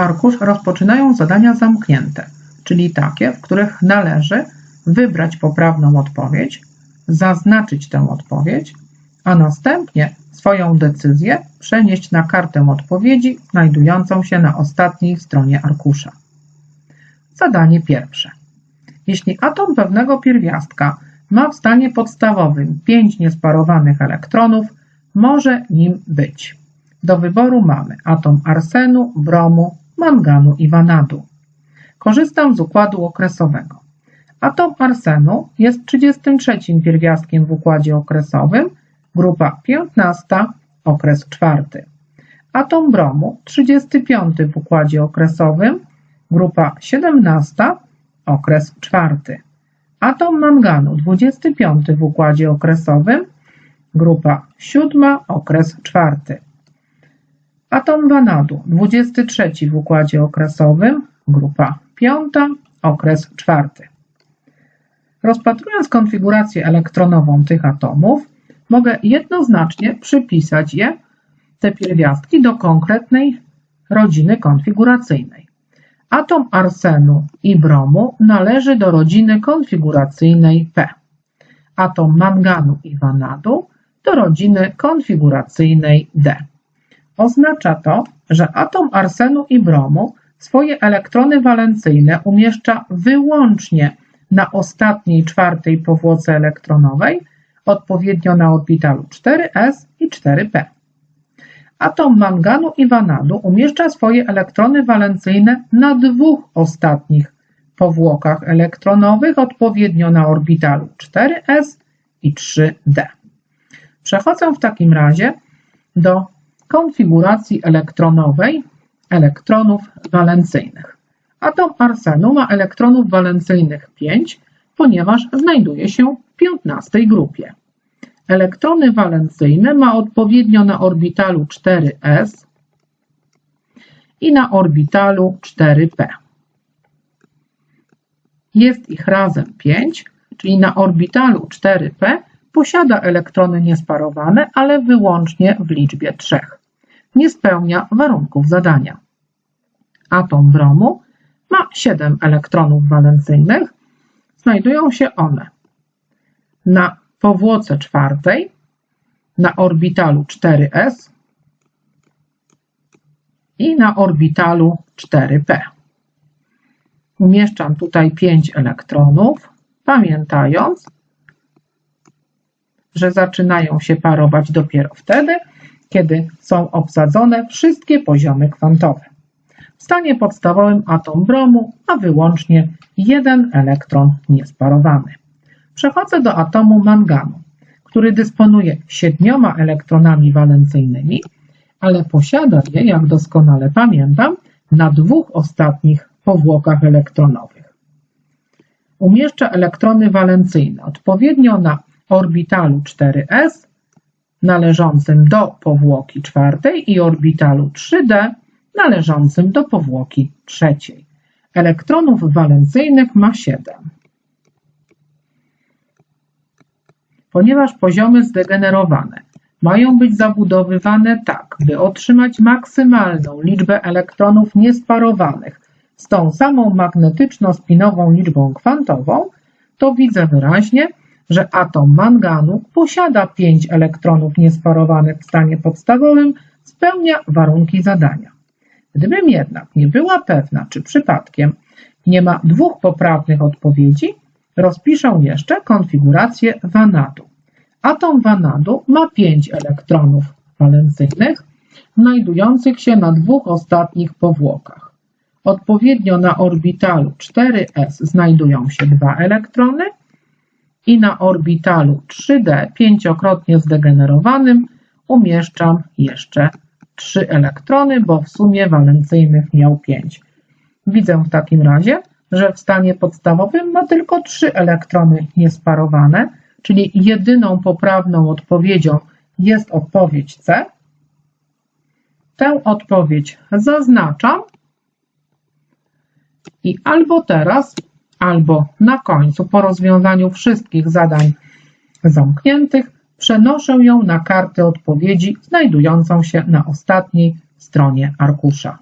arkusz rozpoczynają zadania zamknięte, czyli takie, w których należy wybrać poprawną odpowiedź, zaznaczyć tę odpowiedź, a następnie swoją decyzję przenieść na kartę odpowiedzi znajdującą się na ostatniej stronie arkusza. Zadanie pierwsze. Jeśli atom pewnego pierwiastka ma w stanie podstawowym 5 niesparowanych elektronów, może nim być. Do wyboru mamy atom arsenu, bromu, manganu i wanadu. Korzystam z układu okresowego. Atom arsenu jest 33 pierwiastkiem w układzie okresowym, grupa 15, okres czwarty. Atom bromu 35 w układzie okresowym, grupa 17, okres czwarty. Atom manganu 25 w układzie okresowym, grupa 7, okres czwarty. Atom wanadu 23 w układzie okresowym, grupa 5, okres czwarty. Rozpatrując konfigurację elektronową tych atomów, mogę jednoznacznie przypisać je, te pierwiastki, do konkretnej rodziny konfiguracyjnej. Atom arsenu i bromu należy do rodziny konfiguracyjnej P. Atom manganu i wanadu do rodziny konfiguracyjnej D. Oznacza to, że atom arsenu i bromu swoje elektrony walencyjne umieszcza wyłącznie na ostatniej czwartej powłoce elektronowej, odpowiednio na orbitalu 4s i 4p. Atom manganu i wanadu umieszcza swoje elektrony walencyjne na dwóch ostatnich powłokach elektronowych, odpowiednio na orbitalu 4s i 3d. Przechodzę w takim razie do konfiguracji elektronowej elektronów walencyjnych. Atom arsenu ma elektronów walencyjnych 5, ponieważ znajduje się w 15 grupie. Elektrony walencyjne ma odpowiednio na orbitalu 4s i na orbitalu 4p. Jest ich razem 5, czyli na orbitalu 4p posiada elektrony niesparowane, ale wyłącznie w liczbie 3. Nie spełnia warunków zadania. Atom bromu ma 7 elektronów walencyjnych. Znajdują się one na powłoce czwartej, na orbitalu 4s i na orbitalu 4p. Umieszczam tutaj 5 elektronów, pamiętając, że zaczynają się parować dopiero wtedy, kiedy są obsadzone wszystkie poziomy kwantowe. W stanie podstawowym atom bromu ma wyłącznie jeden elektron niesparowany. Przechodzę do atomu manganu, który dysponuje siedmioma elektronami walencyjnymi, ale posiada je, jak doskonale pamiętam, na dwóch ostatnich powłokach elektronowych. Umieszcza elektrony walencyjne odpowiednio na orbitalu 4s należącym do powłoki czwartej i orbitalu 3d należącym do powłoki trzeciej. Elektronów walencyjnych ma 7. Ponieważ poziomy zdegenerowane mają być zabudowywane tak, by otrzymać maksymalną liczbę elektronów niesparowanych z tą samą magnetyczno-spinową liczbą kwantową, to widzę wyraźnie, że atom manganu posiada 5 elektronów niesparowanych w stanie podstawowym, spełnia warunki zadania. Gdybym jednak nie była pewna, czy przypadkiem nie ma dwóch poprawnych odpowiedzi, rozpiszę jeszcze konfigurację wanadu. Atom wanadu ma 5 elektronów walencyjnych, znajdujących się na dwóch ostatnich powłokach. Odpowiednio na orbitalu 4s znajdują się dwa elektrony i na orbitalu 3d pięciokrotnie zdegenerowanym umieszczam jeszcze 3 elektrony, bo w sumie walencyjnych miał 5. Widzę w takim razie, że w stanie podstawowym ma tylko 3 elektrony niesparowane, czyli jedyną poprawną odpowiedzią jest odpowiedź C. Tę odpowiedź zaznaczam i albo teraz, albo na końcu, po rozwiązaniu wszystkich zadań zamkniętych, przenoszę ją na kartę odpowiedzi znajdującą się na ostatniej stronie arkusza.